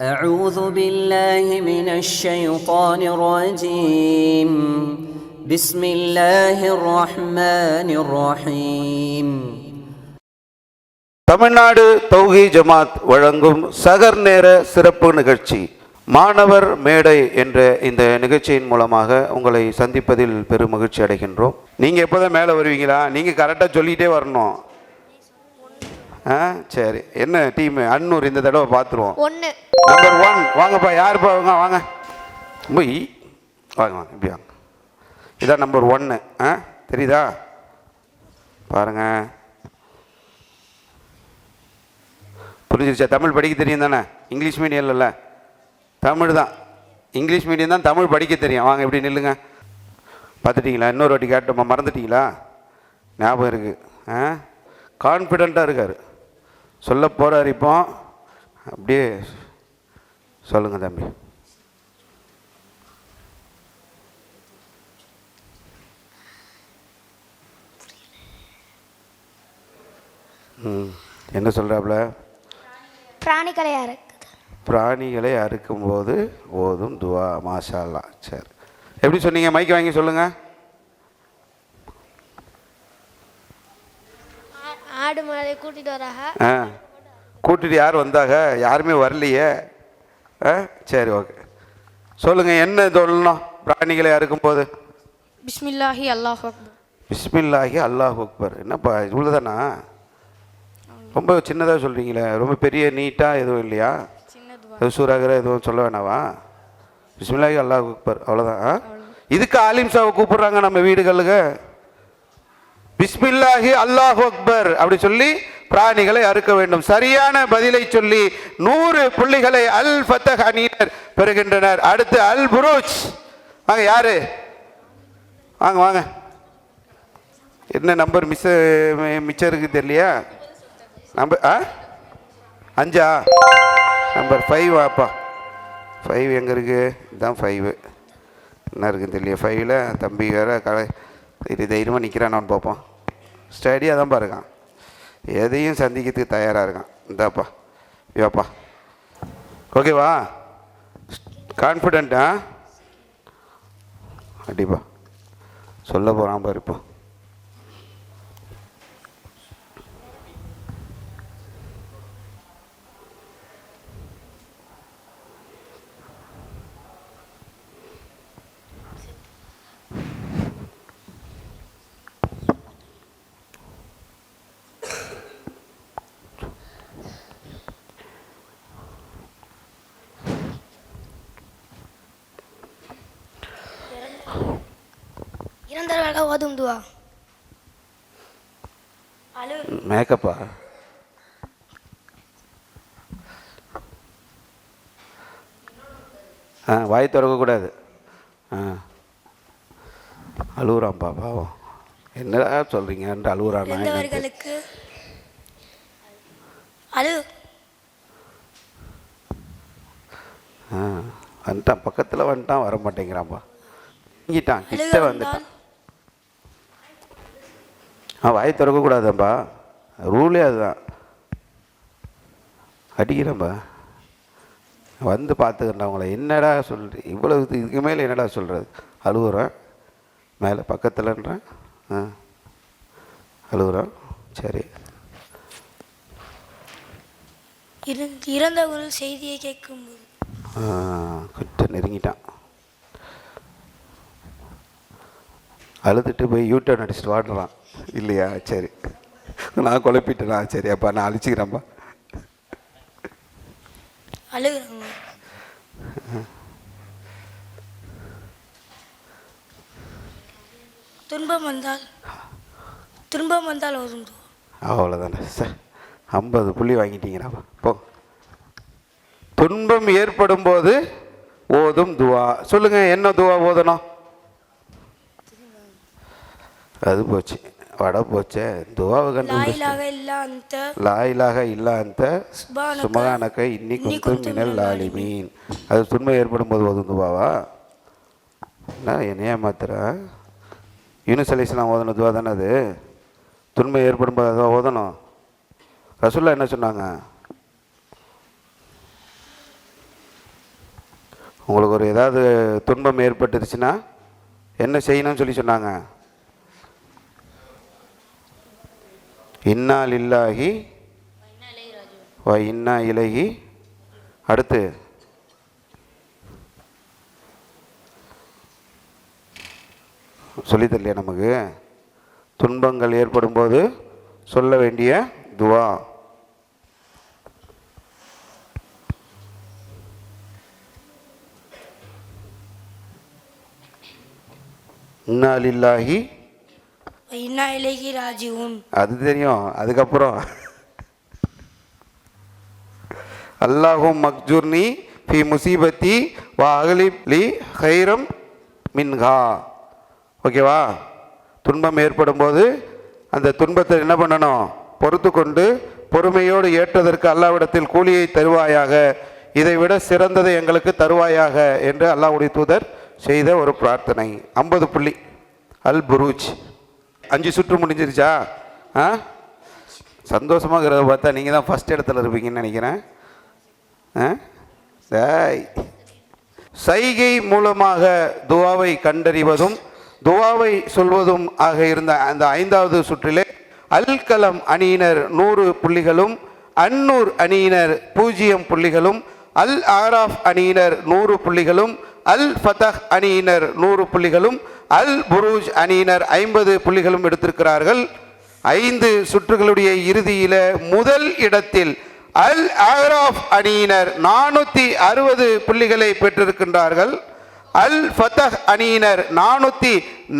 أعوذ بالله من الشيطان الرجيم بسم الله الرحمن الرحيم தமிழ்நாடு தௌஹி ஜமாத் வழங்கும் சகர் நேர சிறப்பு நிகழ்ச்சி மாணவர் மேடை என்ற இந்த நிகழ்ச்சியின் மூலமாக உங்களை சந்திப்பதில் பெரும் மகிழ்ச்சி அடைகின்றோம் நீங்கள் எப்போதான் மேலே வருவீங்களா நீங்கள் கரெக்டாக சொல்லிகிட்டே வரணும் ஆ சரி. என்ன டீம் அன்னூர் இந்த தடவை பார்த்துருவோம். ஒன்று நம்பர் ஒன் வாங்கப்பா யாருப்பா வாங்க வாங்க. போய் வாங்க வாங்க இப்படி வாங்க. இதான் நம்பர் ஒன்று ஆ தெரியுதா? பாருங்க. புரிஞ்சிருச்சா? தமிழ் படிக்க தெரியும் தானே? இங்கிலீஷ் மீடியம் இல்லைல்ல? தமிழ் தான். இங்கிலீஷ் மீடியம் தான் தமிழ் படிக்க தெரியும். வாங்க இப்படி நில்லுங்க. பார்த்துட்டீங்களா? இன்னொரு வாட்டி கேட்டோமா? மறந்துட்டீங்களா? ஞாபகம் இருக்குது ஆ? கான்ஃபிடெண்ட்டாக இருக்கார். சொல்ல போகிறார் இப்போ. அப்படியே சொல்லுங்கள் தம்பி. ம் என்ன சொல்கிறாப்புல பிராணிகளையா இருக்குது பிராணிகளை அறுக்கும்போது ஓதும் துவா மாஷா அல்லாஹ் சரி. எப்படி சொன்னீங்க? மைக் வாங்கி சொல்லுங்கள் ஆ- ஆடு மாடை கூட்டிட்டு வராக. ஆ கூட்டிட்டு யார் வந்தாங்க யாருமே வரலையே. ஆ சரி ஓகே. சொல்லுங்கள் என்ன சொல்லணும்? பிராணிகளை அறுக்கும்போது பிஸ்மில்லாஹி அல்லாஹ் அக்பர். பிஸ்மில்லாஹி அல்லாஹ் அக்பர். என்னப்பா இவ்வளோதானா ரொம்ப சின்னதாக சொல்கிறீங்களே ரொம்ப பெரிய நீட்டாக எதுவும் இல்லையா? சூறாகிற எதுவும் சொல்ல வேணாவா? பிஸ்மில்லாஹி அல்லாஹ் அக்பர். அவ்வளோதான்? இதுக்கு ஆலிம் சாவை கூப்பிடுறாங்க நம்ம வீடுகளுக்கு. பிஸ்மில்லாஹி அல்லாஹ் அக்பர் அப்படி சொல்லி பிராணிகளை அறுக்க வேண்டும். சரியான பதிலை சொல்லி நூறு புள்ளிகளை அல் ஃபத்தஹ் அணியினர் பெறுகின்றனர். அடுத்து அல் புரூஜ். வாங்க யாரு? வாங்க வாங்க. என்ன நம்பர் மிஸ் மிச்சம் இருக்குது தெரியலையா? நம்பர் ஆ? அஞ்சா? நம்பர் ஃபைவ் வாப்பா ஃபைவ் எங்கே இருக்குது இதுதான் ஃபைவு என்ன இருக்குன்னு தெரியல ஃபைவ்ல தம்பி வேற கலை இது தைரியமாக நிற்கிறானான்னு பார்ப்போம் ஸ்டடியாக தான் பாருக்கான் எதையும் சந்திக்கிறதுக்கு தயாராக இருக்கான். இந்தாப்பா யோப்பா ஓகேவா கான்ஃபிடென்ட்டா கண்டிப்பா சொல்ல போகிறான் பாருப்பா இப்போ இறந்தவர்களாக ஓதும் துவா அழு மேக்கப்பா ஆ வாய் திறக்கக்கூடாது. ஆ. அழுகுறான்ப்பா பாவம். என்னடா சொல்கிறீங்கன்ட்டு அழுகுறானா அழு. ஆ வந்துட்டான். பக்கத்தில் வந்துட்டான். வர மாட்டேங்கிறான்ப்பா இங்கிட்டான் கிட்ட வந்துட்டான். ஆ வாய் திறக்கக்கூடாதாப்பா ரூலே அதுதான். அடிக்கிறேன்ப்பா வந்து பார்த்துக்கிறேன் அவங்கள என்னடா சொல்ற இவ்வளவு இது- இதுக்கு மேலே என்னடா சொல்கிறது அழுகுறேன். மேலே பக்கத்துலன்றேன். ஆ. அழுகுறேன். சரி. இறந்- இறந்தவர்கள் செய்தியை கேட்கும்போது. ஆ, கிட்ட நெருங்கிட்டான். அழுதுட்டு போய் யூட்டர்ன் அடிச்சுட்டு வாடுறான். இல்லையா? சரி. நான் குழப்பிட்டேனா? சரி அப்பா நான் அழிச்சிக்கிறேன்ப்பா. அழுகுறாங்க. துன்பம் வந்தால் துன்பம் வந்தால் ஓதும் அவ்வளோதானே சார். ஐம்பது புள்ளி வாங்கிட்டீங்கடாப்பா போ. துன்பம் ஏற்படும் போது ஓதும் துவா. சொல்லுங்க என்ன துவா ஓதணும்? அது போச்சு. வடை போச்சே சுப்ஹானக சுமகானக்க இன்னி இன்னி குந்தும் குந்தும் மினல் மினல் லாலிமீன் அது துன்பம் ஏற்படும் போது ஓதும் துவாவா? என்ன என்னையா மாத்திர யூனுஸ் அலிஸ்லாம் ஓதன துவா தானே அது? துன்பம் ஏற்படும் போது அதுவா ஓதணும். ரசுல்லா என்ன சொன்னாங்க? உங்களுக்கு ஒரு ஏதாவது துன்பம் ஏற்பட்டுருச்சுன்னா என்ன செய்யணும்னு சொல்லி சொன்னாங்க? இன்னா லில்லாஹி வ இன்னா இலகி அடுத்து. சொல்லித்தரலையா நமக்கு? துன்பங்கள் ஏற்படும் போது சொல்ல வேண்டிய துவா. இன்னா லில்லாஹி இன்னா இலகி ராஜீவும் அது தெரியும். அதுக்கப்புறம். அல்லாஹும் மக்ஜூர்னி ஃபி முசீபத்தி வா அகலிப் லி ஹைரம் மின்ஹா. ஓகேவா? துன்பம் ஏற்படும் போது அந்த துன்பத்தை என்ன பண்ணணும்? பொறுத்து கொண்டு பொறுமையோடு ஏற்றதற்கு அல்லாவிடத்தில் கூலியை தருவாயாக. இதைவிட சிறந்ததை எங்களுக்கு தருவாயாக என்று அல்லாவுடைய தூதர் செய்த ஒரு பிரார்த்தனை. ஐம்பது புள்ளி. அல் புரூஜ். அஞ்சு சுற்று முடிஞ்சிருச்சா? ஆ? சந்தோஷமாகிறத பார்த்தா நீங்கள் தான் ஃபஸ்ட் இடத்துல இருப்பீங்கன்னு நினைக்கிறேன். ஆ? சைகை மூலமாக துவாவை கண்டறிவதும் துவாவை சொல்வதும் ஆக இருந்த அந்த ஐந்தாவது சுற்றிலே அல்கலம் அணியினர் நூறு புள்ளிகளும் அன்னூர் அணியினர் பூஜ்ஜியம் புள்ளிகளும் அல் ஆராஃப் அணியினர் நூறு புள்ளிகளும் அல் ஃபதஹ் அணியினர் நூறு புள்ளிகளும் அல் புரூஜ் அணியினர் ஐம்பது புள்ளிகளும் எடுத்திருக்கிறார்கள். ஐந்து சுற்றுகளுடைய இறுதியில் முதல் இடத்தில் அல் ஆராஃப் அணியினர் நானூற்றி அறுபது புள்ளிகளை பெற்றிருக்கின்றார்கள். அல் ஃபத்தஹ் அணியினர் நானூற்றி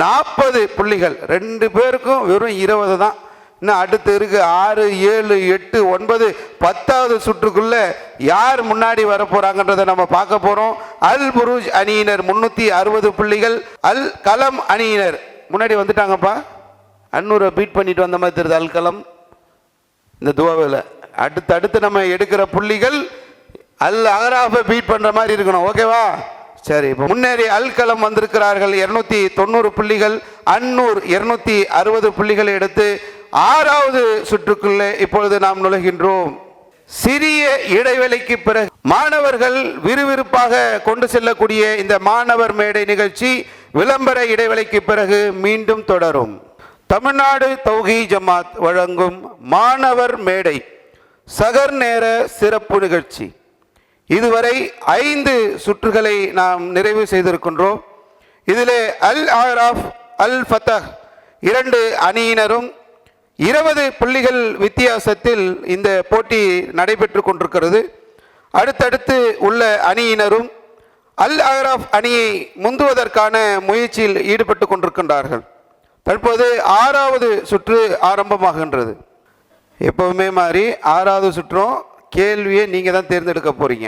நாற்பது புள்ளிகள். ரெண்டு பேருக்கும் வெறும் இருபது தான். இன்னும் அடுத்து இருக்கு. ஆறு ஏழு எட்டு ஒன்பது பத்தாவது சுற்றுக்குள்ள யார் முன்னாடி வர போறாங்கன்றதை நம்ம பார்க்க போறோம். அல் புருஜ் அணியினர் முன்னூற்றி அறுபது புள்ளிகள். அல் கலம் அணியினர். முன்னாடி வந்துட்டாங்கப்பா. அன்னூரை பீட் பண்ணிட்டு வந்த மாதிரி தெரியுது அல் கலம். இந்த துவாவில். அடுத்து அடுத்து நம்ம எடுக்கிற புள்ளிகள் அல் அகராஃபை பீட் பண்ணுற மாதிரி இருக்கணும். ஓகேவா சரி இப்போ முன்னேறி அல்கலம் வந்திருக்கிறார்கள். இரநூத்தி தொண்ணூறு புள்ளிகள். அன்னூர் இருநூத்தி அறுபது புள்ளிகளை எடுத்து ஆறாவது சுற்றுக்குள்ளே இப்பொழுது நாம் நுழைகின்றோம். சிறிய இடைவெளிக்கு பிறகு மாணவர்கள் விறுவிறுப்பாக கொண்டு செல்லக்கூடிய இந்த மாணவர் மேடை நிகழ்ச்சி விளம்பர இடைவெளிக்கு பிறகு மீண்டும் தொடரும். தமிழ்நாடு தௌஹி ஜமாத் வழங்கும் மாணவர் மேடை சகர் நேர சிறப்பு நிகழ்ச்சி. இதுவரை ஐந்து சுற்றுகளை நாம் நிறைவு செய்திருக்கின்றோம். இதிலே அல் ஆராஃப் அல் ஃபத்தஹ் இரண்டு அணியினரும் இருபது புள்ளிகள் வித்தியாசத்தில் இந்த போட்டி நடைபெற்று கொண்டிருக்கிறது. அடுத்தடுத்து உள்ள அணியினரும் அல் ஆராஃப் அணியை முந்துவதற்கான முயற்சியில் ஈடுபட்டு கொண்டிருக்கின்றார்கள். தற்போது ஆறாவது சுற்று ஆரம்பமாகின்றது. எப்பவுமே மாதிரி ஆறாவது சுற்றும் கேள்வியை நீங்கள் தான் தேர்ந்தெடுக்க போகிறீங்க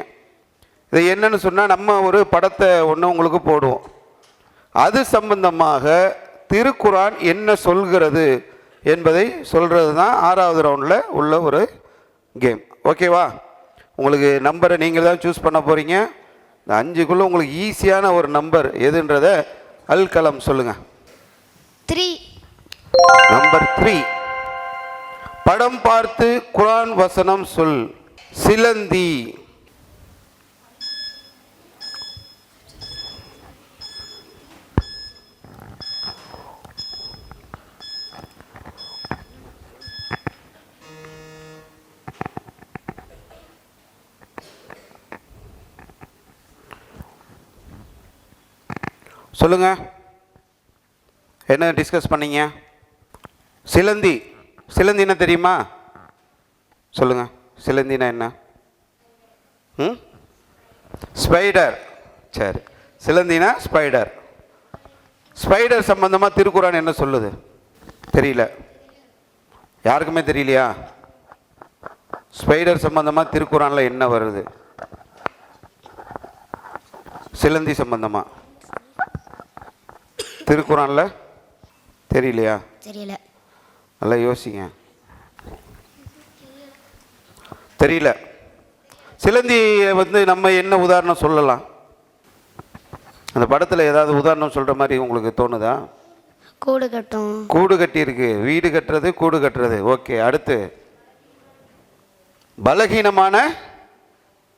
இது என்னன்னு சொன்னால் நம்ம ஒரு படத்தை ஒன்று உங்களுக்கு போடுவோம். அது சம்பந்தமாக திருக்குரான் என்ன சொல்கிறது? என்பதை சொல்கிறது தான் ஆறாவது ரவுண்டில் உள்ள ஒரு கேம் ஓகேவா உங்களுக்கு நம்பரை நீங்கள் தான் சூஸ் பண்ண போகிறீங்க இந்த அஞ்சுக்குள்ளே உங்களுக்கு ஈஸியான ஒரு நம்பர் எதுன்றதை அல் கலம் சொல்லுங்கள் த்ரீ நம்பர் த்ரீ படம் பார்த்து குரான் வசனம் சொல். சிலந்தி. சொல்லுங்க. என்ன டிஸ்கஸ் பண்ணீங்க? சிலந்தி. சிலந்தினா தெரியுமா? சொல்லுங்க. சிலந்தினா என்ன? ம்? ஸ்பைடர் சரி. சிலந்தினா ஸ்பைடர் ஸ்பைடர் சம்பந்தமாக திருக்குறான் என்ன சொல்லுது? தெரியல. யாருக்குமே தெரியலையா? ஸ்பைடர் சம்பந்தமாக திருக்குறானில் என்ன வருது? சிலந்தி சம்பந்தமாக திருக்குறான்ல? தெரியலையா? தெரியல. நல்லா யோசிங்க. தெரியல. சிலந்தியை வந்து நம்ம என்ன உதாரணம் சொல்லலாம்? அந்த படத்தில் ஏதாவது உதாரணம் சொல்கிற மாதிரி உங்களுக்கு தோணுதா? கூடு கட்டும். கூடு கட்டியிருக்கு. வீடு கட்டுறது கூடு கட்டுறது. ஓகே அடுத்து. பலகீனமான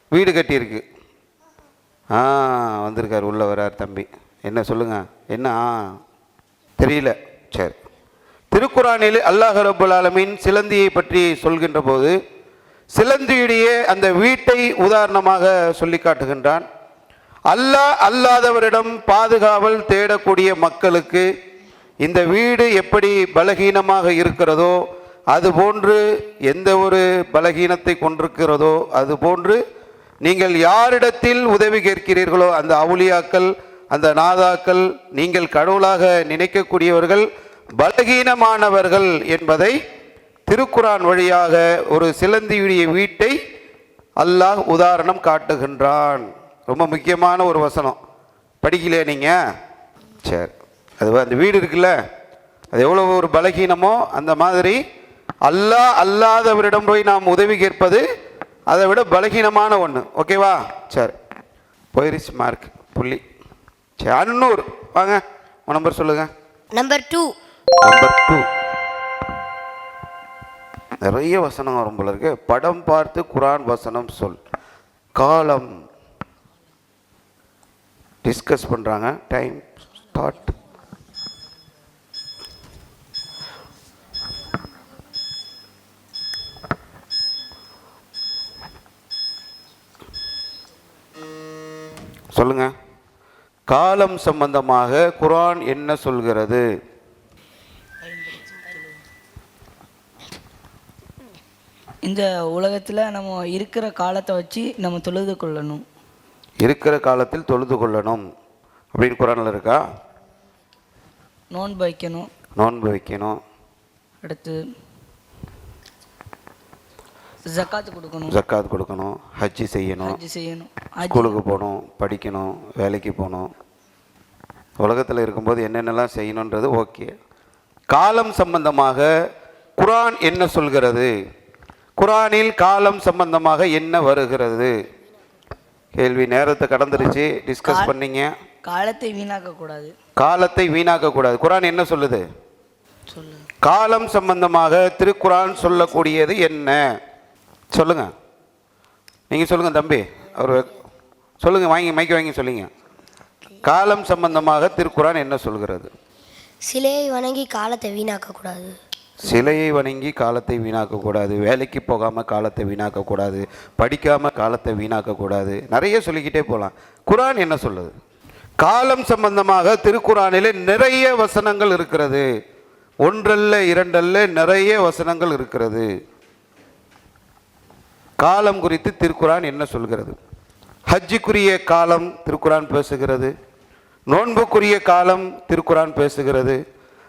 வீடு கட்டியிருக்கு. ஆ வந்திருக்கார் உள்ள வரார் தம்பி. என்ன சொல்லுங்க? என்ன? ஆ தெரியல. சரி. திருக்குறானில் அல்லாஹ் ரபுல் ஆலமீன் சிலந்தியை பற்றி சொல்கின்ற போது சிலந்தியுடைய அந்த வீட்டை உதாரணமாக சொல்லி காட்டுகின்றான். அல்லாஹ் அல்லாதவரிடம் பாதுகாவல் தேடக்கூடிய மக்களுக்கு இந்த வீடு எப்படி பலகீனமாக இருக்கிறதோ அதுபோன்று எந்த ஒரு பலகீனத்தை கொண்டிருக்கிறதோ அதுபோன்று நீங்கள் யாரிடத்தில் உதவி கேட்கிறீர்களோ அந்த அவுலியாக்கள் அந்த நாதாக்கள் நீங்கள் கடவுளாக நினைக்கக்கூடியவர்கள் பலகீனமானவர்கள் என்பதை திருக்குரான் வழியாக ஒரு சிலந்தியுடைய வீட்டை அல்லாஹ் உதாரணம் காட்டுகின்றான். ரொம்ப முக்கியமான ஒரு வசனம். படிக்கலையா நீங்கள் சரி. அது அந்த வீடு இருக்குல்ல? அது எவ்வளோ ஒரு பலகீனமோ அந்த மாதிரி அல்லாஹ் அல்லாதவரிடம் போய் நாம் உதவி கேட்பது அதை விட பலகீனமான ஒன்று ஓகேவா? சரி. போயிருச்சு மார்க் புள்ளி. சரி அன்னூர் வாங்க உன் நம்பர் சொல்லுங்கள் நம்பர் டூ நம்பர் டூ நிறைய வசனம் வரும் போல இருக்கு. படம் பார்த்து குரான் வசனம் சொல். காலம். டிஸ்கஸ் பண்ணுறாங்க டைம் ஸ்டார்ட் சொல்லுங்க. காலம் சம்பந்தமாக குரான் என்ன சொல்கிறது? இந்த உலகத்தில் நம்ம இருக்கிற காலத்தை வச்சு நம்ம தொழுது கொள்ளணும். இருக்கிற காலத்தில் தொழுது கொள்ளணும். அப்படின்னு குரானில் இருக்கா? நோன்பு வைக்கணும். நோன்பு வைக்கணும். அடுத்து ஜக்காத்து கொடுக்கணும். ஜக்காத் கொடுக்கணும் ஹஜ்ஜி செய்யணும் ஹஜ்ஜு செய்யணும். ஹஜ் ஸ்கூலுக்கு போகணும் படிக்கணும் வேலைக்கு போகணும். உலகத்தில் இருக்கும்போது என்னென்னலாம் செய்யணுன்றது ஓகே. காலம் சம்பந்தமாக குரான் என்ன சொல்கிறது? குரானில் காலம் சம்பந்தமாக என்ன வருகிறது? கேள்வி நேரத்தை கடந்துருச்சு டிஸ்கஸ் பண்ணீங்க. காலத்தை வீணாக்கக்கூடாது. காலத்தை வீணாக்கக்கூடாது. குரான் என்ன சொல்லுது? சொல்லு. காலம் சம்பந்தமாக திருக்குரான் சொல்லக்கூடியது என்ன? சொல்லுங்க. நீங்கள் சொல்லுங்க தம்பி அவர் சொல்லுங்க வாங்கி மைக்க வாங்கி சொல்லுங்க. காலம் சம்பந்தமாக திருக்குரான் என்ன சொல்கிறது? சிலையை வணங்கி காலத்தை வீணாக்கக்கூடாது. சிலையை வணங்கி காலத்தை வீணாக்கக்கூடாது. வேலைக்கு போகாமல் காலத்தை வீணாக்கக்கூடாது. படிக்காமல் காலத்தை வீணாக்கக்கூடாது. நிறைய சொல்லிக்கிட்டே போகலாம் குரான் என்ன சொல்லுது? காலம் சம்பந்தமாக திருக்குறானிலே நிறைய வசனங்கள் இருக்கிறது. ஒன்றல்ல இரண்டல்ல நிறைய வசனங்கள் இருக்கிறது. காலம் குறித்து திருக்குறான் என்ன சொல்கிறது? ஹஜ்ஜுக்குரிய காலம் திருக்குறான் பேசுகிறது. நோன்புக்குரிய காலம் திருக்குறான் பேசுகிறது.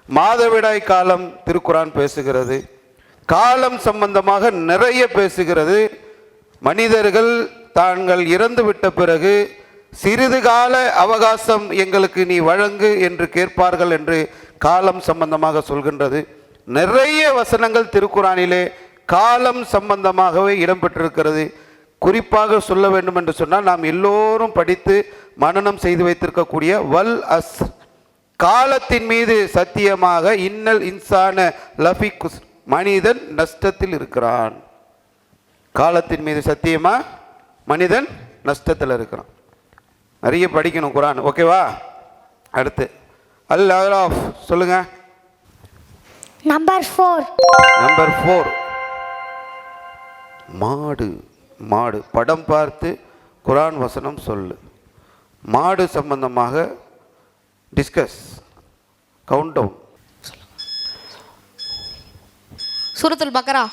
மாதவிடாய் காலம் திருக்குறான் பேசுகிறது. காலம் சம்பந்தமாக நிறைய பேசுகிறது. மனிதர்கள் தாங்கள் இறந்து விட்ட பிறகு சிறிது கால அவகாசம் எங்களுக்கு நீ வழங்கு என்று கேட்பார்கள் என்று காலம் சம்பந்தமாக சொல்கின்றது. நிறைய வசனங்கள் திருக்குறானிலே காலம் சம்பந்தமாகவே இடம்பெற்றிருக்கிறது குறிப்பாக சொல்ல வேண்டும் என்று சொன்னால் நாம் எல்லோரும் படித்து மனனம் செய்து வைத்திருக்கக்கூடிய வல் அஸ். காலத்தின் மீது சத்தியமாக இன்னல் இன்சான லஃபி குஸ் மனிதன் நஷ்டத்தில் இருக்கிறான். காலத்தின் மீது சத்தியமா? மனிதன் நஷ்டத்தில் இருக்கிறான். நிறைய படிக்கணும் குரான். ஓகேவா? அடுத்து. அல் ஆஃப் சொல்லுங்க. நம்பர் ஃபோர் நம்பர் ஃபோர் மாடு மாடு. படம் பார்த்து குரான் வசனம் சொல்லு. மாடு சம்பந்தமாக டிஸ்கஸ் கவுண்ட் டவுன் சூரத்துல் பக்கரா?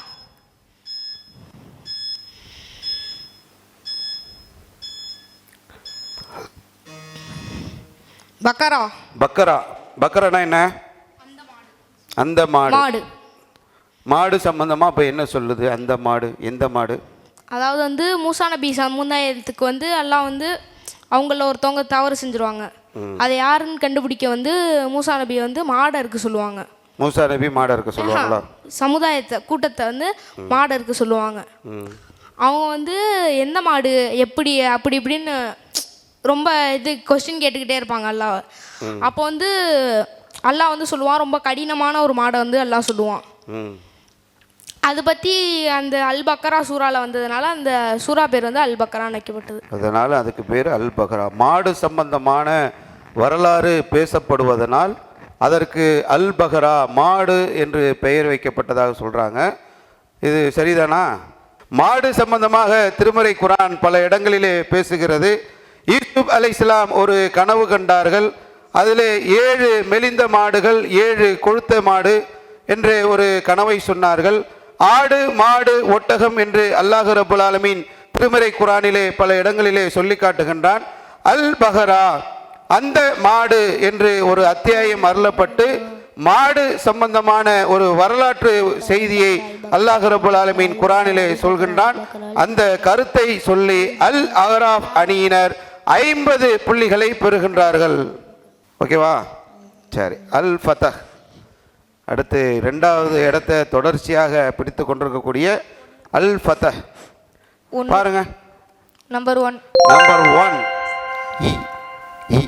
பக்கரா? பக்கரா. பக்கரானா என்ன? அந்த மாடு. மாடு சம்பந்தமா அப்ப என்ன சொல்லுது? அந்த மாடு எந்த மாடு? அதாவது வந்து மூசா நபி சமுதாயத்துக்கு வந்து எல்லாம் வந்து அவங்கள ஒருத்தவங்க தவறு செஞ்சுருவாங்க. அதை யாருன்னு கண்டுபிடிக்க வந்து மூசா நபி வந்து மாடை இருக்க சொல்லுவாங்க. மூசா நபி மாடை இருக்க சொல்லுவாங்களா சமுதாயத்தை கூட்டத்தை வந்து மாடை இருக்க சொல்லுவாங்க. அவங்க வந்து எந்த மாடு எப்படி அப்படி இப்படின்னு ரொம்ப இது கொஸ்டின் கேட்டுக்கிட்டே இருப்பாங்க அல்லாஹ். அப்போ வந்து அல்லாஹ் வந்து சொல்லுவான் ரொம்ப கடினமான ஒரு மாடை வந்து அல்லாஹ் சொல்லுவான். அது பற்றி அந்த அல் பக்கரா சூறால வந்ததுனால அந்த சூறா பேர் வந்து அல் பக்கரான்னு வைக்கப்பட்டது அதனால் அதுக்கு பேர் அல்பகரா மாடு சம்பந்தமான வரலாறு பேசப்படுவதனால் அதற்கு அல்பகரா மாடு என்று பெயர் வைக்கப்பட்டதாக சொல்கிறாங்க இது சரிதானா? மாடு சம்பந்தமாக திருமறை குரான் பல இடங்களிலே பேசுகிறது. யூசுப் அலை இஸ்லாம் ஒரு கனவு கண்டார்கள். அதிலே ஏழு மெலிந்த மாடுகள் ஏழு கொழுத்த மாடு என்று ஒரு கனவை சொன்னார்கள். ஆடு மாடு ஒட்டகம் என்று அல்லாஹ் ரபுல் ஆலமீன் திருமறை குரானிலே பல இடங்களிலே சொல்லி காட்டுகின்றான். அல் பஹரா அந்த மாடு என்று ஒரு அத்தியாயம் அருளப்பட்டு மாடு சம்பந்தமான ஒரு வரலாற்று செய்தியை அல்லாஹ் ரபுல் ஆலமீன் குரானிலே சொல்கின்றான். அந்த கருத்தை சொல்லி அல் அகராப் அணியினர் ஐம்பது புள்ளிகளை பெறுகின்றார்கள். ஓகேவா? சரி அல் ஃபதஹ். அடுத்து ரெண்டாவது இடத்தை தொடர்ச்சியாக பிடித்து கொண்டிருக்கக்கூடிய அல் ஒன்று பாருங்க. நம்பர் ஒன் நம்பர் ஒன் இ இ.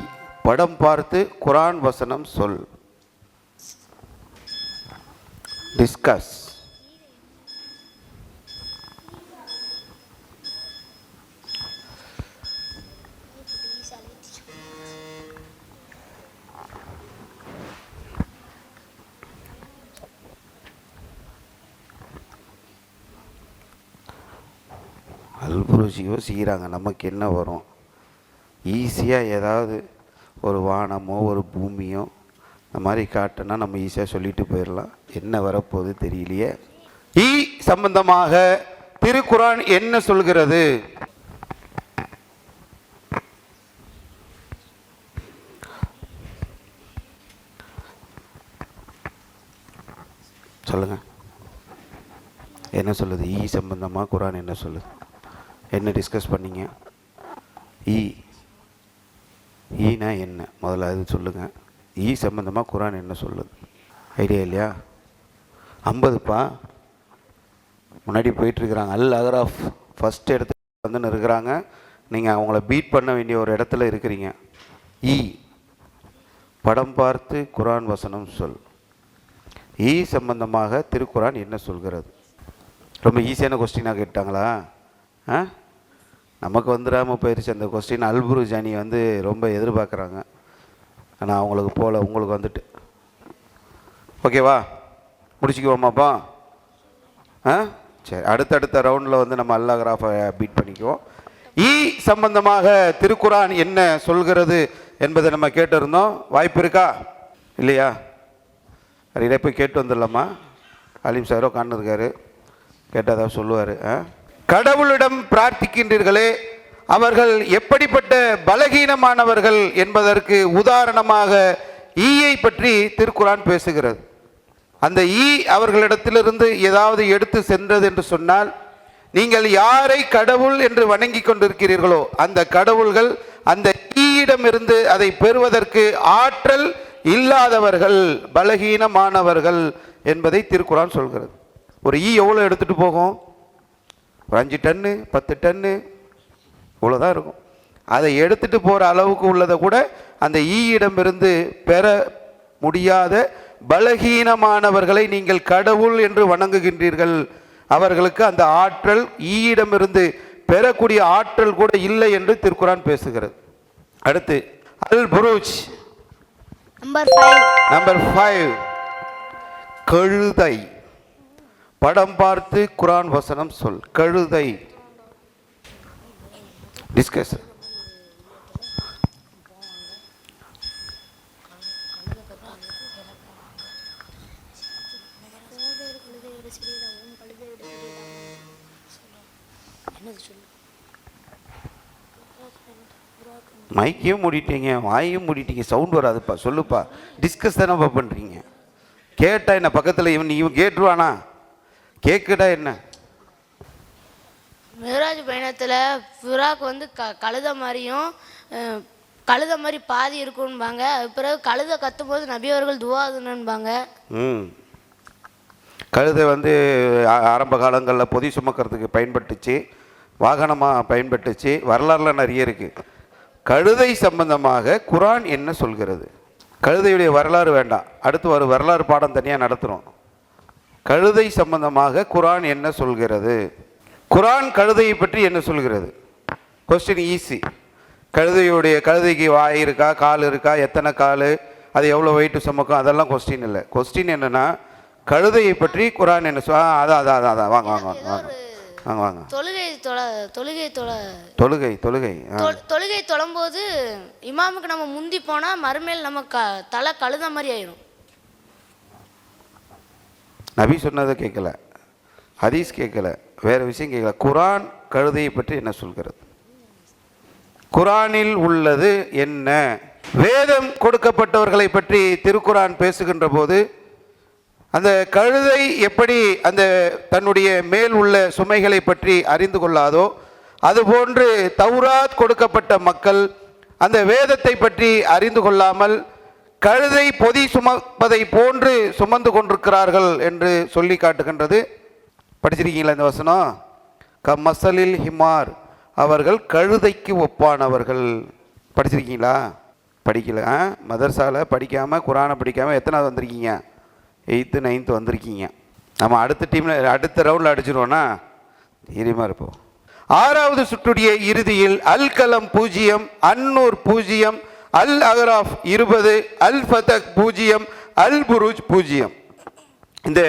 படம் பார்த்து குரான் வசனம் சொல். டிஸ்கஸ் யோசி யோசிக்கிறாங்க நமக்கு என்ன வரும்? ஈஸியாக ஏதாவது ஒரு வானமோ ஒரு பூமியோ இந்த மாதிரி காட்டுன்னா நம்ம ஈஸியாக சொல்லிட்டு போயிடலாம் என்ன வரப்போகுது தெரியலையே. ஈ சம்பந்தமாக திருக்குரான் என்ன சொல்கிறது? சொல்லுங்க. என்ன சொல்லுது? ஈ சம்பந்தமாக குரான் என்ன சொல்லுது? என்ன டிஸ்கஸ் பண்ணீங்க? E. E ஈ ஈனா என்ன? முதல்ல அது சொல்லுங்கள் ஈ e சம்மந்தமாக குரான் என்ன சொல்லுது? ஐடியா இல்லையா? ஐம்பதுப்பா? முன்னாடி போயிட்டுருக்குறாங்க. அல் அகராஃப் ஃபஸ்ட் இடத்துல வந்துன்னு இருக்கிறாங்க. நீங்கள் அவங்கள பீட் பண்ண வேண்டிய ஒரு இடத்துல இருக்கிறீங்க. ஈ படம் பார்த்து குரான் வசனம் சொல். ஈ சம்பந்தமாக திருக்குரான் என்ன சொல்கிறது? ரொம்ப ஈஸியான கொஸ்டினாக கேட்டாங்களா? ஆ? நமக்கு வந்துடாமல் போயிடுச்சு அந்த கொஸ்டின் அல்புரு ஜானி வந்து ரொம்ப எதிர்பார்க்குறாங்க. ஆனால் அவங்களுக்கு போகல உங்களுக்கு வந்துட்டு. ஓகேவா முடிச்சுக்குவோமாப்பா? ஆ? சரி அடுத்தடுத்த ரவுண்டில் வந்து நம்ம அல்லா கிராஃபை பீட் பண்ணிக்குவோம். ஈ சம்பந்தமாக திருக்குரான் என்ன சொல்கிறது என்பதை நம்ம கேட்டிருந்தோம். வாய்ப்பு இருக்கா? இல்லையா? இடையே போய் கேட்டு வந்துடலாமா? அலீம் சாரோ காண்ணிருக்காரு கேட்டால் தான் சொல்லுவார் ஆ? கடவுளிடம் பிரார்த்திக்கின்றீர்களே அவர்கள் எப்படிப்பட்ட பலகீனமானவர்கள் என்பதற்கு உதாரணமாக ஈயை பற்றி திருக்குறான் பேசுகிறது. அந்த ஈ அவர்களிடத்திலிருந்து ஏதாவது எடுத்து சென்றது என்று சொன்னால் நீங்கள் யாரை கடவுள் என்று வணங்கி கொண்டிருக்கிறீர்களோ அந்த கடவுள்கள் அந்த ஈயிடமிருந்து அதை பெறுவதற்கு ஆற்றல் இல்லாதவர்கள் பலகீனமானவர்கள் என்பதை திருக்குறான் சொல்கிறது. ஒரு ஈ எவ்வளோ எடுத்துகிட்டு போகும்? ஒரு அஞ்சு டன்னு பத்து டன்னு இவ்வளோதான் இருக்கும். அதை எடுத்துகிட்டு போகிற அளவுக்கு உள்ளதை கூட அந்த ஈயிடமிருந்து பெற முடியாத பலகீனமானவர்களை நீங்கள் கடவுள் என்று வணங்குகின்றீர்கள். அவர்களுக்கு அந்த ஆற்றல் ஈயிடமிருந்து பெறக்கூடிய ஆற்றல் கூட இல்லை என்று திருக்குரான் பேசுகிறது. அடுத்து அல் புரூஜ். நம்பர் ஃபைவ் நம்பர் ஃபைவ் கழுதை. படம் பார்த்து குரான் வசனம் சொல். கழுதை. டிஸ்கஸ் மைக்கையும் மூடிட்டீங்க வாயும் மூடிட்டீங்க சவுண்ட் வராதுப்பா சொல்லுப்பா. டிஸ்கஸ் தானேப்பா பண்ணுறீங்க கேட்டா என்ன பக்கத்தில் இவன் இவன் கேட்டுருவானா? கேட்குடா என்ன? மிகராஜ் பயணத்தில் புறாக்கு வந்து க கழுத மாதிரியும் கழுத மாதிரி பாதி இருக்கும்பாங்க. பிறகு கழுத கத்தும்போது நபி அவர்கள் துவாதுன்னுபாங்க ம். கழுதை வந்து ஆரம்ப காலங்களில் பொதி சுமக்கிறதுக்கு பயன்பட்டுச்சு. வாகனமாக பயன்பட்டுச்சு. வரலாறுலாம் நிறைய இருக்குது கழுதை சம்பந்தமாக குரான் என்ன சொல்கிறது? கழுதையுடைய வரலாறு வேண்டாம். அடுத்து ஒரு வரலாறு பாடம் தனியாக நடத்துகிறோம் கழுதை சம்பந்தமாக குரான் என்ன சொல்கிறது? குரான் கழுதையை பற்றி என்ன சொல்கிறது? கொஸ்டின் ஈஸி கழுதையுடைய கழுதைக்கு வாய் இருக்கா கால் இருக்கா எத்தனை கால் அது எவ்வளோ வெயிட் சுமக்கும் அதெல்லாம் கொஸ்டின் இல்லை. கொஸ்டின் என்னன்னா கழுதையை பற்றி குரான் என்ன சொல் அதான் அதான் அதான் அதான் வாங்க வாங்க வாங்க வாங்க. வாங்க வாங்க. தொழுகை தொழ தொழுகை தொழ. தொழுகை தொழுகை தொழுகை தொழும்போது இமாமுக்கு நம்ம முந்தி போனால் மறுமையில் நம்ம க தலை கழுத மாதிரி ஆயிரும். நபி சொன்னதை கேட்கல ஹதீஸ் கேட்கல வேறு விஷயம் கேட்கல. குரான் கழுதையை பற்றி என்ன சொல்கிறது? குரானில் உள்ளது என்ன? வேதம் கொடுக்கப்பட்டவர்களை பற்றி திருக்குரான் பேசுகின்ற போது அந்த கழுதை எப்படி அந்த தன்னுடைய மேல் உள்ள சுமைகளை பற்றி அறிந்து கொள்ளாதோ அதுபோன்று தௌராத் கொடுக்கப்பட்ட மக்கள் அந்த வேதத்தை பற்றி அறிந்து கொள்ளாமல் கழுதை பொதி சுமப்பதை போன்று சுமந்து கொண்டிருக்கிறார்கள் என்று சொல்லி காட்டுகின்றது. படிச்சிருக்கீங்களா இந்த வசனம்? க மசலில் ஹிமார். அவர்கள் கழுதைக்கு ஒப்பானவர்கள். படிச்சிருக்கீங்களா? படிக்கல ஆ? மதர்சாவில் படிக்காமல் குரானை படிக்காமல் எத்தனாவது வந்திருக்கீங்க? எயித்து நைன்த்து வந்திருக்கீங்க. நம்ம அடுத்த டீமில் அடுத்த ரவுண்டில் அடிச்சிருவோன்னா தைரியமாக இருப்போம். ஆறாவது சுற்றுடைய இறுதியில் அல்கலம் பூஜ்ஜியம் அன்னூர் பூஜ்ஜியம் அல் அகராஃப் இருபது அல் ஃபதக் பூஜ்ஜியம் அல் புருஜ் பூஜ்ஜியம். இந்த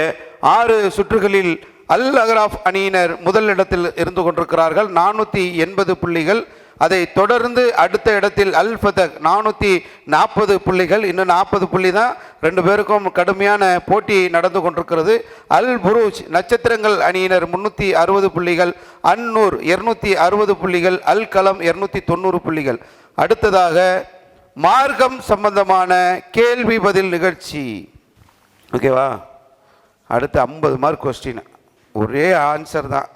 ஆறு சுற்றுகளில் அல் அகராஃப் அணியினர் முதல் இடத்தில் இருந்து கொண்டிருக்கிறார்கள். நானூற்றி எண்பது புள்ளிகள். அதை தொடர்ந்து அடுத்த இடத்தில் அல் ஃபதக் நானூற்றி நாற்பது புள்ளிகள். இன்னும் நாற்பது புள்ளி தான் ரெண்டு பேருக்கும் கடுமையான போட்டி நடந்து கொண்டிருக்கிறது. அல் புரூஜ் நட்சத்திரங்கள் அணியினர் முன்னூற்றி அறுபது புள்ளிகள். அன்னூர் இருநூற்றி அறுபது புள்ளிகள். அல் கலம் இரநூத்தி தொண்ணூறு புள்ளிகள். அடுத்ததாக மார்க்கம் சம்பந்தமான கேள்வி பதில் நிகழ்ச்சி. ஓகேவா அடுத்து ஐம்பது மார்க் கொஸ்டின் ஒரே ஆன்சர் தான்.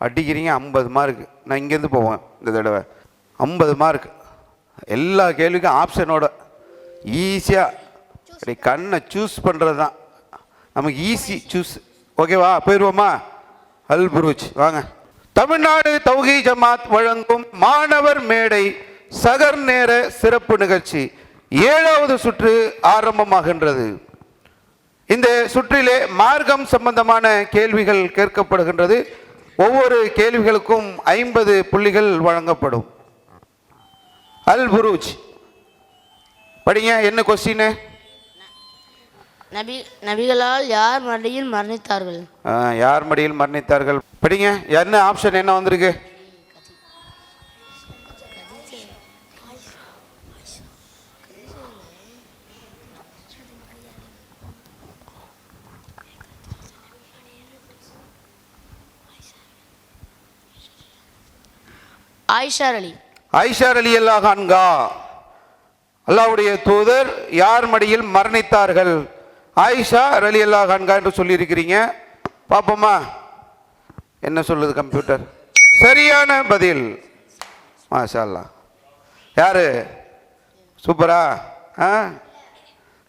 அடிக்கிறீங்க ஐம்பது மார்க் நான் இங்கேருந்து போவேன் இந்த தடவை. ஐம்பது மார்க் எல்லா கேள்விக்கும் ஆப்ஷனோட ஈஸியாக அப்படி கண்ணை சூஸ் பண்ணுறது தான். நமக்கு ஈஸி சூஸ் ஓகேவா போயிடுவோமா? அல்புருஜ் வாங்க. தமிழ்நாடு தௌஹி ஜமாத் வழங்கும் மாணவர் மேடை சகர் நேர சிறப்பு நிகழ்ச்சி. ஏழாவது சுற்று ஆரம்பமாகின்றது. இந்த சுற்றிலே மார்க்கம் சம்பந்தமான கேள்விகள் கேட்கப்படுகின்றது. ஒவ்வொரு கேள்விகளுக்கும் ஐம்பது புள்ளிகள் வழங்கப்படும். அல் புரூஜ் படிங்க என்ன கொஸ்டின் நபி நபிகளால் யார் மடியில் மரணித்தார்கள்? யார் மடியில் மரணித்தார்கள்? படிங்க என்ன ஆப்ஷன் என்ன வந்திருக்கு? ஆயிஷார் அலி. ஐஷார் அலி அல்லாஹ் கான்கா அல்லாவுடைய தூதர் யார் மடியில் மரணித்தார்கள்? ஆயிஷா அலி அல்லாஹ் கான்கா என்று சொல்லியிருக்கிறீங்க. பார்ப்போமா என்ன சொல்லுது கம்ப்யூட்டர்? சரியான பதில். மாஷா அல்லாஹ் சூப்பரா? ஆ?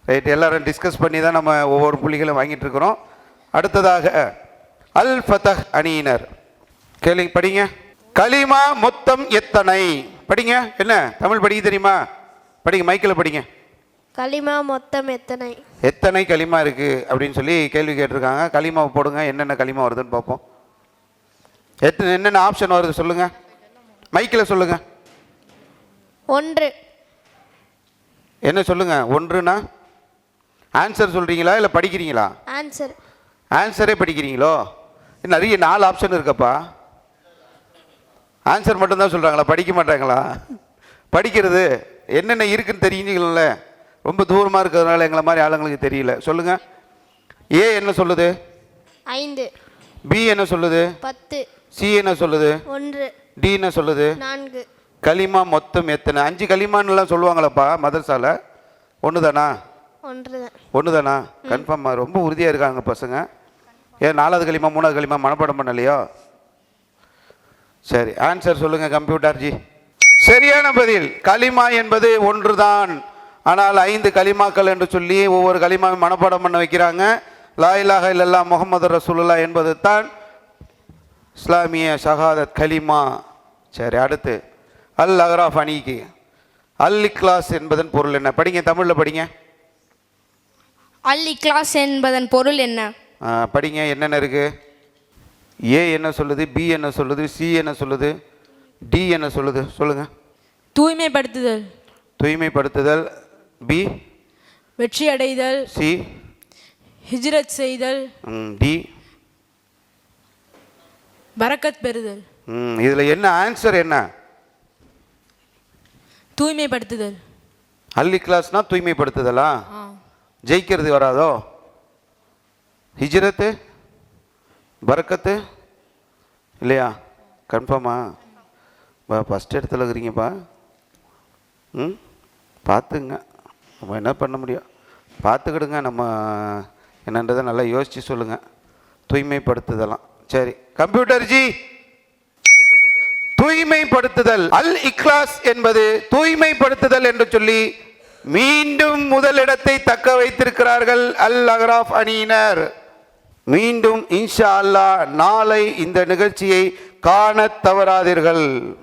ரைட் எல்லாரும் டிஸ்கஸ் பண்ணி தான் நம்ம ஒவ்வொரு புள்ளிகளும் வாங்கிட்டு இருக்கிறோம். அடுத்ததாக அல் ஃபதஹ் அணியினர். கேள்வி படிங்க. கலிமா மொத்தம் எத்தனை? படிங்க என்ன? தமிழ் படிக்க தெரியுமா? படிங்க மைக்கில் படிங்க. களிமா மொத்தம் எத்தனை? எத்தனை களிமா இருக்கு? அப்படின்னு சொல்லி கேள்வி கேட்டிருக்காங்க. களிமா போடுங்க என்னென்ன களிமா வருதுன்னு பார்ப்போம். எத்தனை என்னென்ன ஆப்ஷன் வருது சொல்லுங்க. மைக்கில் சொல்லுங்க. ஒன்று. என்ன சொல்லுங்க? ஒன்றுனா? ஆன்சர் சொல்றீங்களா இல்லை படிக்கிறீங்களா? ஆன்சர் ஆன்சரே படிக்கிறீங்களோ? நிறைய நாலு ஆப்ஷன் இருக்கப்பா. ஆன்சர் மட்டும்தான் சொல்கிறாங்களா படிக்க மாட்டாங்களா? படிக்கிறது என்னென்ன இருக்குன்னு தெரிஞ்சுக்கல ரொம்ப தூரமாக இருக்கிறதுனால எங்களை மாதிரி ஆளுங்களுக்கு தெரியல. சொல்லுங்கள் ஏ என்ன சொல்லுது? ஐந்து. பி என்ன சொல்லுது? பத்து. சி என்ன சொல்லுது? ஒன்று. டி என்ன சொல்லுது? நான்கு. களிமா மொத்தம் எத்தனை? அஞ்சு களிமான்னுலாம் சொல்லுவாங்களப்பா தானா ஒன்று தான் ஒன்று தானா கன்ஃபார்மாக ரொம்ப உறுதியாக இருக்காங்க பசங்க. ஏன் நாலாவது களிமா மூணாவது களிமா மனப்பாடம் பண்ணலையோ? சரி ஆன்சர் சொல்லுங்க கம்ப்யூட்டர் ஜி. சரியான பதில். களிமா என்பது ஒன்றுதான். ஆனால் ஐந்து களிமாக்கள் என்று சொல்லி ஒவ்வொரு களிமாவும் மனப்பாடம் பண்ண வைக்கிறாங்க. லா இலாஹ இல்லல்லா முகமது ரசூலுல்லா என்பது தான் இஸ்லாமிய ஷஹாதத் கலிமா சரி அடுத்து. அல் அகராஃப் அணிக்கு. அல் இக்லாஸ் என்பதன் பொருள் என்ன? படிங்க தமிழில் படிங்க. அல் இக்லாஸ் என்பதன் பொருள் என்ன? படிங்க என்னென்ன இருக்கு? ஏ என்ன சொல்லுது பி என்ன சொல்லுது சி என்ன சொல்லுது டி என்ன சொல்லுது சொல்லுங்க. தூய்மைப்படுத்துதல். தூய்மைப்படுத்துதல் பி வெற்றி அடைதல் சி ஹிஜ்ரத் செய்தல். டி பரக்கத் பெறுதல். ம் இதில் என்ன ஆன்சர் என்ன? தூய்மைப்படுத்துதல். அல் இக்லாஸ்னா தூய்மைப்படுத்துதலா? ஜெயிக்கிறது வராதோ? ஹிஜ்ரத்து? பறக்கத்து? இல்லையா? கன்ஃபார்மா? பா ஃபஸ்ட் இடத்துல இருக்கிறீங்கப்பா. ம்? பார்த்துங்க. நம்ம என்ன பண்ண முடியும்? பார்த்துக்கிடுங்க. நம்ம என்னன்றதை நல்லா யோசித்து சொல்லுங்கள் தூய்மைப்படுத்துதலாம். சரி. Computer G தூய்மைப்படுத்துதல். அல் இக்லாஸ் என்பது தூய்மைப்படுத்துதல் என்று சொல்லி மீண்டும் முதலிடத்தை தக்க வைத்திருக்கிறார்கள் அல் அகராஃப் அணியினர். மீண்டும் இன்ஷா அல்லாஹ் நாளை இந்த நிகழ்ச்சியை காண தவறாதீர்கள்.